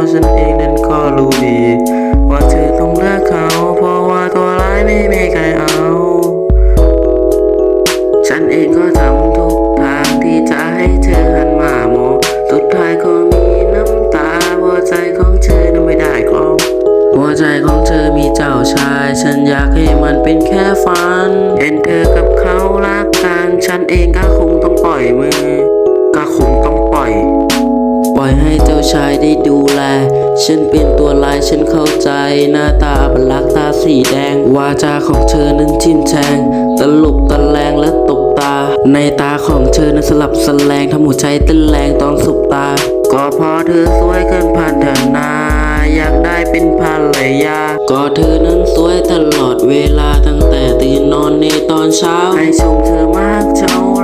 ัวฉันเองนั้นก็รู้ดี ว่าเธอต้องเลือกเขา เพราะว่าตัวร้ายไม่มีใครเอา ฉันเองก็ทำทุกทางที่จะให้เธอหันมาโมสุดท้ายก็มีน้ำตาหัวใจของเธอนั้นไม่ได้กลองหัวใจของเธอมีเจ้าชาย ฉันอยากให้มันเป็นแค่ฝันเห็นเธอ อยให้เจ้าชายได้ดูแล ฉันเป็นตัวลายฉันเข้าใจ หน้าตาบันลักตาสีแดง วาจาของเธอนั้นทิ่มแทง ตลบตะแลงและตบตา ในตาของเธอนั้นสลับสแลงทำหัวใจเต้นแรงตอนสบตา ก็พอเธอสวยเกินพันธนาอยากได้เป็นภรรยา ก็เธอนั้นสวยตลอดเวลาตั้งแต่ตื่นนอนในตอนเช้า ให้ชมเธอมากเท่า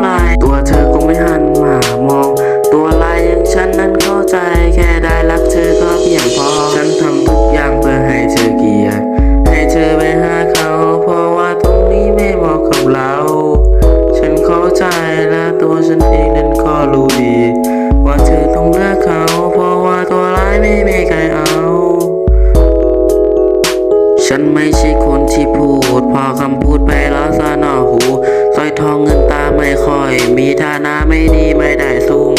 อก็เพียงพอ ฉันทำทุกอย่างเพื่อให้เธอเกลียดให้เธอไปหาเขา เพราะว่าตรงนี้ไม่เหมาะกับเรา ฉันเข้าใจและตัวฉันเองนั้นก็รู้ดี ว่าเธอต้องเลือกเขา เพราะว่าตัวร้ายไม่มีใครเอา ฉันไม่ใช่คนที่พูด พอคำพูดไปแล้วซะหนอหูสร้อยทองเงินตาไม่ค่อย มีฐานะไม่ดีไม่ได้สูง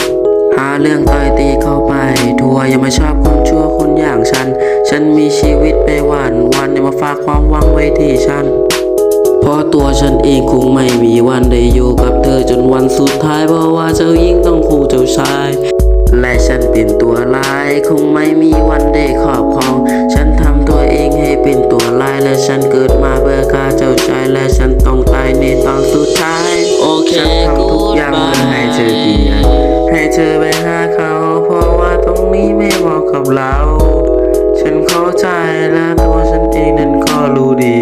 หาเรื่องต่อยตีเข้าไป ทัวยังไม่ชอบ ฉันฉันมีชีวิตไปวันวันอย่ามาฝากความหวังไว้ที่ฉัน เพราะตัวฉันเองคงไม่มีวันได้อยู่กับเธอจนวันสุดท้ายเพราะว่าเจ้าหญิงต้องคู่เจ้าชาย และฉันเป็นตัวร้ายคงไม่มีวันได้ครอบครอง ฉันทำตัวเองให้เป็นตัวร้ายและฉันเกิดมาเพื่อฆ่าเจ้าชายและฉันต้องตายในตอนสุดท้าย โอเคฉันทำทุกอย่างเพื่อให้เธอเกลียดให้เธอไปหาเขา เพราะว่าตรงนี้ไม่เหมาะกับเรา ฉันเข้าใจและตัวฉันเองนั้นก็รู้ดี